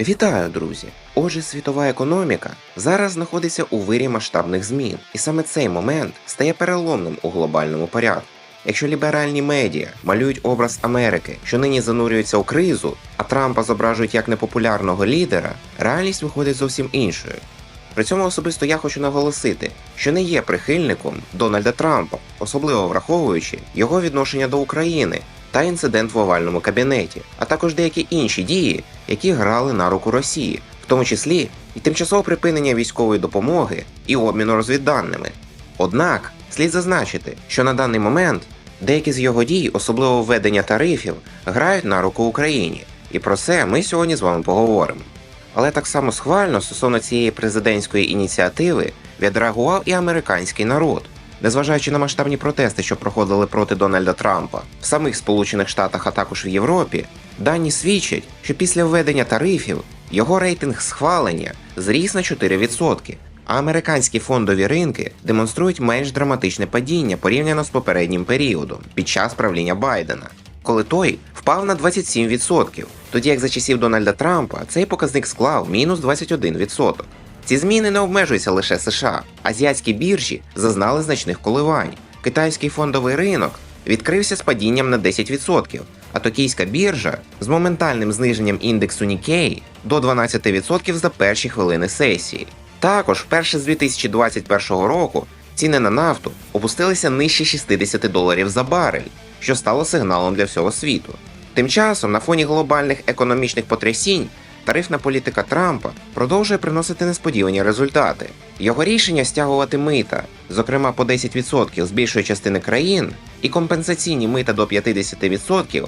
Вітаю, друзі! Отже, світова економіка зараз знаходиться у вирі масштабних змін, і саме цей момент стає переломним у глобальному порядку. Якщо ліберальні медіа малюють образ Америки, що нині занурюється у кризу, а Трампа зображують як непопулярного лідера, реальність виходить зовсім іншою. При цьому особисто я хочу наголосити, що не є прихильником Дональда Трампа, особливо враховуючи його відношення до України та інцидент в овальному кабінеті, а також деякі інші дії, які грали на руку Росії, в тому числі і тимчасове припинення військової допомоги і обміну розвідданими. Однак слід зазначити, що на даний момент деякі з його дій, особливо введення тарифів, грають на руку Україні, і про це ми сьогодні з вами поговоримо. Але так само схвально стосовно цієї президентської ініціативи відреагував і американський народ. Незважаючи на масштабні протести, що проходили проти Дональда Трампа в самих Сполучених Штатах, а також в Європі, дані свідчать, що після введення тарифів його рейтинг схвалення зріс на 4%, а американські фондові ринки демонструють менш драматичне падіння порівняно з попереднім періодом під час правління Байдена, коли той впав на 27%, тоді як за часів Дональда Трампа цей показник склав мінус 21%. Ці зміни не обмежуються лише США. Азіатські біржі зазнали значних коливань. Китайський фондовий ринок відкрився з падінням на 10%, а токійська біржа з моментальним зниженням індексу Nikkei до 12% за перші хвилини сесії. Також вперше з 2021 року ціни на нафту опустилися нижче 60 доларів за барель, що стало сигналом для всього світу. Тим часом, на фоні глобальних економічних потрясінь, тарифна політика Трампа продовжує приносити несподівані результати. Його рішення стягувати мита, зокрема по 10% з більшої частини країн, і компенсаційні мита до 50%,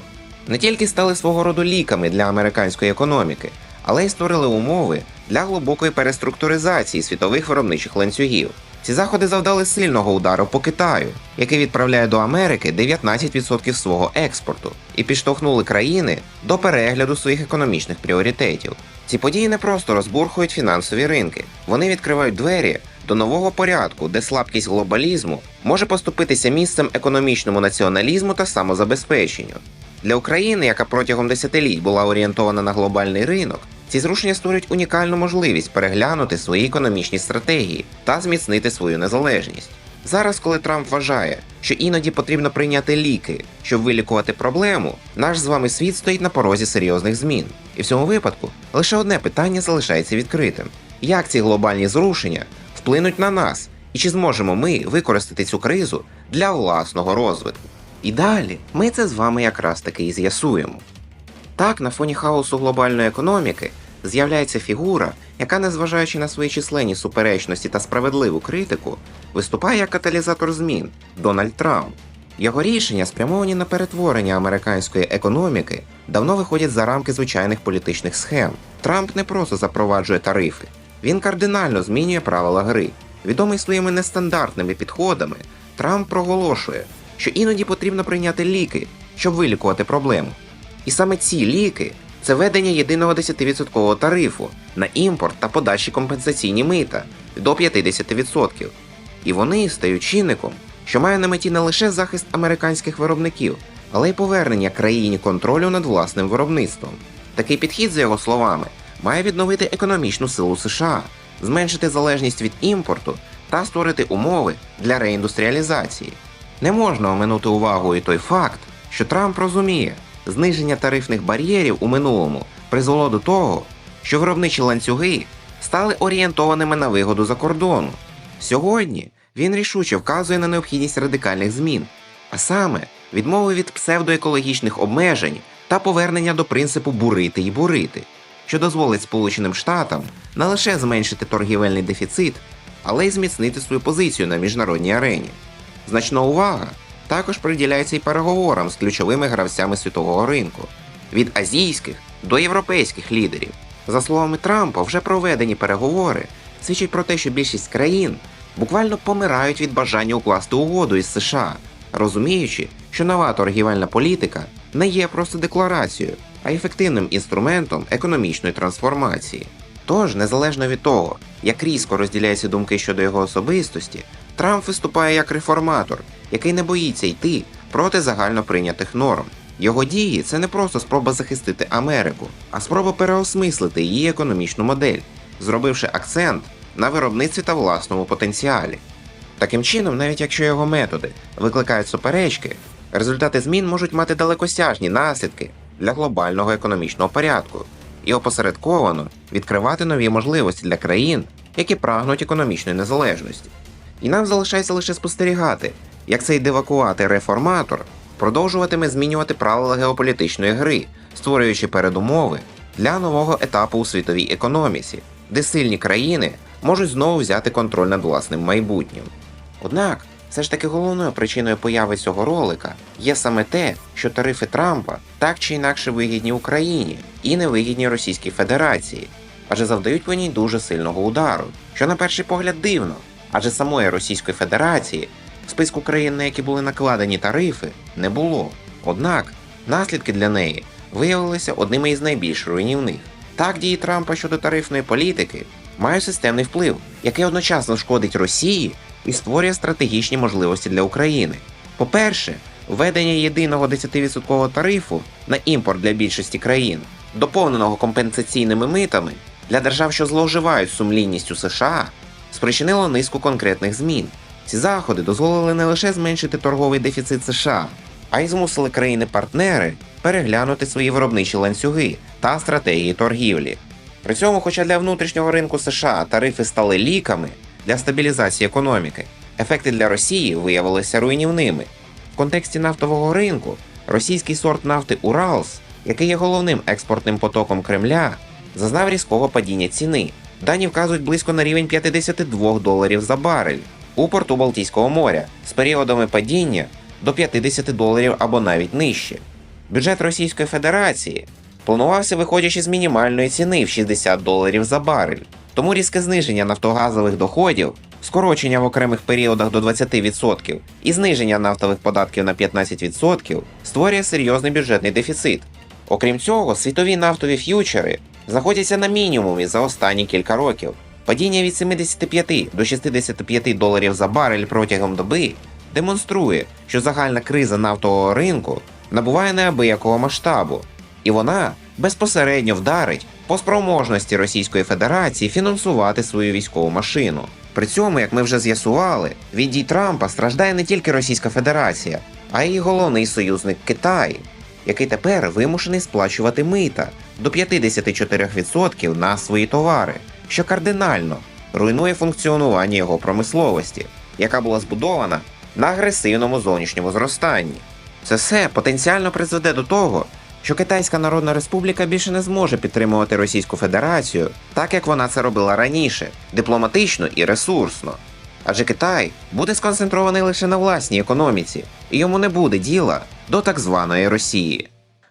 не тільки стали свого роду ліками для американської економіки, але й створили умови для глибокої переструктуризації світових виробничих ланцюгів. Ці заходи завдали сильного удару по Китаю, який відправляє до Америки 19% свого експорту, і підштовхнули країни до перегляду своїх економічних пріоритетів. Ці події не просто розбурхують фінансові ринки, вони відкривають двері до нового порядку, де слабкість глобалізму може поступитися місцем економічному націоналізму та самозабезпеченню. Для України, яка протягом десятиліть була орієнтована на глобальний ринок, ці зрушення створюють унікальну можливість переглянути свої економічні стратегії та зміцнити свою незалежність. Зараз, коли Трамп вважає, що іноді потрібно прийняти ліки, щоб вилікувати проблему, наш з вами світ стоїть на порозі серйозних змін. І в цьому випадку лише одне питання залишається відкритим: як ці глобальні зрушення вплинуть на нас, і чи зможемо ми використати цю кризу для власного розвитку? І далі ми це з вами якраз таки і з'ясуємо. Так, на фоні хаосу глобальної економіки з'являється фігура, яка, незважаючи на свої численні суперечності та справедливу критику, виступає як каталізатор змін Дональд Трамп. Його рішення, спрямовані на перетворення американської економіки, давно виходять за рамки звичайних політичних схем. Трамп не просто запроваджує тарифи, він кардинально змінює правила гри. Відомий своїми нестандартними підходами, Трамп проголошує, що іноді потрібно прийняти ліки, щоб вилікувати проблему. І саме ці ліки це ведення єдиного 10% тарифу на імпорт та подальші компенсаційні мита до 50%. І вони стають чинником, що має на меті не лише захист американських виробників, але й повернення країні контролю над власним виробництвом. Такий підхід, за його словами, має відновити економічну силу США, зменшити залежність від імпорту та створити умови для реіндустріалізації. Не можна оминути увагою той факт, що Трамп розуміє, зниження тарифних бар'єрів у минулому призвело до того, що виробничі ланцюги стали орієнтованими на вигоду за кордону. Сьогодні він рішуче вказує на необхідність радикальних змін, а саме відмови від псевдоекологічних обмежень та повернення до принципу бурити і бурити, що дозволить Сполученим Штатам не лише зменшити торгівельний дефіцит, але й зміцнити свою позицію на міжнародній арені. Значна увага також приділяється і переговорам з ключовими гравцями світового ринку від азійських до європейських лідерів. За словами Трампа, вже проведені переговори свідчать про те, що більшість країн буквально помирають від бажання укласти угоду із США, розуміючи, що нова торгівельна політика не є просто декларацією, а ефективним інструментом економічної трансформації. Тож, незалежно від того, як різко розділяються думки щодо його особистості, Трамп виступає як реформатор, який не боїться йти проти загально прийнятих норм. Його дії це не просто спроба захистити Америку, а спроба переосмислити її економічну модель, зробивши акцент на виробництві та власному потенціалі. Таким чином, навіть якщо його методи викликають суперечки, результати змін можуть мати далекосяжні наслідки для глобального економічного порядку і опосередковано відкривати нові можливості для країн, які прагнуть економічної незалежності. І нам залишається лише спостерігати, як цей дивакуватий реформатор продовжуватиме змінювати правила геополітичної гри, створюючи передумови для нового етапу у світовій економіці, де сильні країни можуть знову взяти контроль над власним майбутнім. Однак, все ж таки головною причиною появи цього ролика є саме те, що тарифи Трампа так чи інакше вигідні Україні і невигідні Російській Федерації, адже завдають по ній дуже сильного удару, що на перший погляд дивно, адже самої Російської Федерації в списку країн, на які були накладені тарифи, не було. Однак наслідки для неї виявилися одними із найбільш руйнівних. Так дії Трампа щодо тарифної політики мають системний вплив, який одночасно шкодить Росії і створює стратегічні можливості для України. По-перше, введення єдиного 10% тарифу на імпорт для більшості країн, доповненого компенсаційними митами для держав, що зловживають сумлінністю США, спричинило низку конкретних змін. Ці заходи дозволили не лише зменшити торговий дефіцит США, а й змусили країни-партнери переглянути свої виробничі ланцюги та стратегії торгівлі. При цьому, хоча для внутрішнього ринку США тарифи стали ліками для стабілізації економіки, ефекти для Росії виявилися руйнівними. В контексті нафтового ринку російський сорт нафти Уралс, який є головним експортним потоком Кремля, зазнав різкого падіння ціни. Дані вказують близько на рівень 52 доларів за барель у порту Балтійського моря з періодами падіння до 50 доларів або навіть нижче. Бюджет Російської Федерації планувався виходячи з мінімальної ціни в 60 доларів за барель. Тому різке зниження нафтогазових доходів, скорочення в окремих періодах до 20% і зниження нафтових податків на 15% створює серйозний бюджетний дефіцит. Окрім цього, світові нафтові ф'ючери знаходяться на мінімумі за останні кілька років. Падіння від 75 до 65 доларів за барель протягом доби демонструє, що загальна криза нафтового ринку набуває неабиякого масштабу, і вона безпосередньо вдарить по спроможності Російської Федерації фінансувати свою військову машину. При цьому, як ми вже з'ясували, від дій Трампа страждає не тільки Російська Федерація, а й головний союзник Китай, який тепер вимушений сплачувати мита до 54% на свої товари, що кардинально руйнує функціонування його промисловості, яка була збудована на агресивному зовнішньому зростанні. Це все потенціально призведе до того, що Китайська Народна Республіка більше не зможе підтримувати Російську Федерацію, так як вона це робила раніше, дипломатично і ресурсно. Адже Китай буде сконцентрований лише на власній економіці, і йому не буде діла до так званої Росії.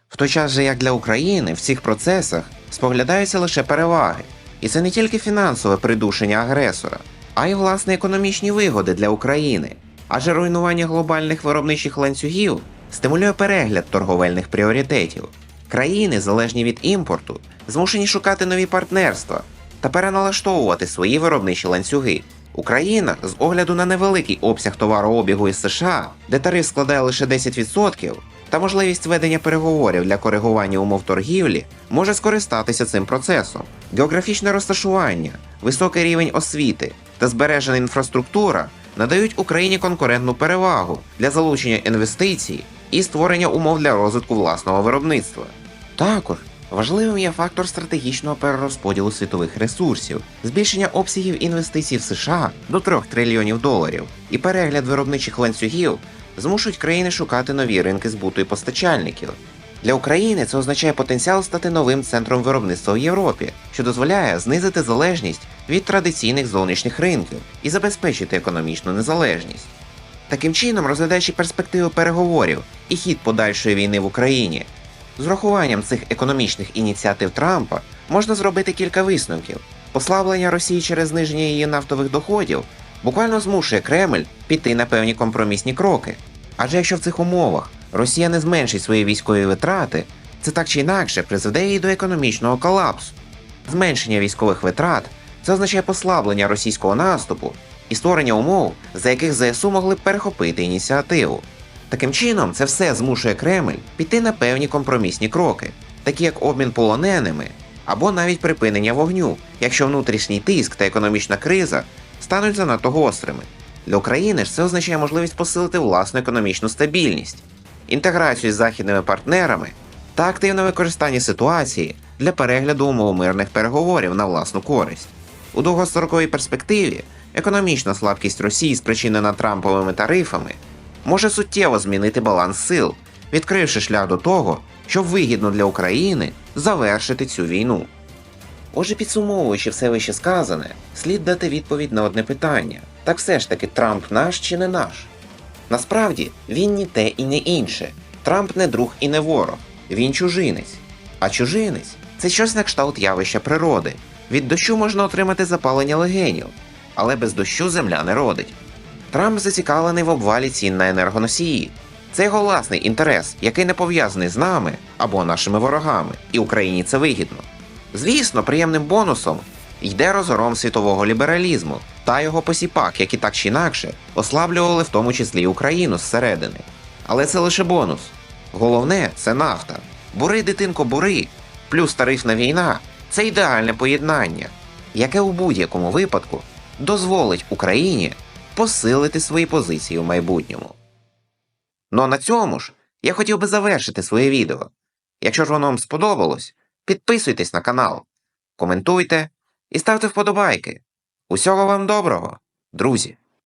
В той час же як для України в цих процесах споглядаються лише переваги, і це не тільки фінансове придушення агресора, а й власне економічні вигоди для України. Адже руйнування глобальних виробничих ланцюгів стимулює перегляд торговельних пріоритетів. Країни, залежні від імпорту, змушені шукати нові партнерства та переналаштовувати свої виробничі ланцюги. Україна з огляду на невеликий обсяг товарообігу із США, де тариф складає лише 10%, та можливість ведення переговорів для коригування умов торгівлі, може скористатися цим процесом. Географічне розташування, високий рівень освіти та збережена інфраструктура надають Україні конкурентну перевагу для залучення інвестицій і створення умов для розвитку власного виробництва. Також важливим є фактор стратегічного перерозподілу світових ресурсів, збільшення обсягів інвестицій в США до 3 трильйонів доларів і перегляд виробничих ланцюгів змушують країни шукати нові ринки збуту і постачальників. Для України це означає потенціал стати новим центром виробництва в Європі, що дозволяє знизити залежність від традиційних зовнішніх ринків і забезпечити економічну незалежність. Таким чином, розглядаючи перспективи переговорів і хід подальшої війни в Україні, з урахуванням цих економічних ініціатив Трампа можна зробити кілька висновків. Послаблення Росії через зниження її нафтових доходів буквально змушує Кремль піти на певні компромісні кроки. Адже якщо в цих умовах Росія не зменшить свої військові витрати, це так чи інакше призведе її до економічного колапсу. Зменшення військових витрат це означає послаблення російського наступу і створення умов, за яких ЗСУ могли перехопити ініціативу. Таким чином, це все змушує Кремль піти на певні компромісні кроки, такі як обмін полоненими або навіть припинення вогню, якщо внутрішній тиск та економічна криза стануть занадто гострими. Для України ж це означає можливість посилити власну економічну стабільність, інтеграцію з західними партнерами та активне використання ситуації для перегляду умов мирних переговорів на власну користь. У довгостроковій перспективі економічна слабкість Росії, спричинена Трамповими тарифами, може суттєво змінити баланс сил, відкривши шлях до того, щоб вигідно для України завершити цю війну. Отже, підсумовуючи все вище сказане, слід дати відповідь на одне питання: так все ж таки Трамп наш чи не наш? Насправді він ні те і не інше. Трамп не друг і не ворог, він чужинець. А чужинець це щось на кшталт явища природи. Від дощу можна отримати запалення легенів, але без дощу земля не родить. Трамп зацікавлений в обвалі цін на енергоносії. Це його власний інтерес, який не пов'язаний з нами або нашими ворогами, і Україні це вигідно. Звісно, приємним бонусом йде розгром світового лібералізму та його посіпак, які так чи інакше ослаблювали в тому числі Україну зсередини. Але це лише бонус. Головне це нафта. Бури, дитинко, бури, плюс тарифна війна це ідеальне поєднання, яке у будь-якому випадку дозволить Україні посилити свої позиції в майбутньому. Ну а на цьому ж я хотів би завершити своє відео. Якщо ж воно вам сподобалось, підписуйтесь на канал, коментуйте і ставте вподобайки. Усього вам доброго, друзі!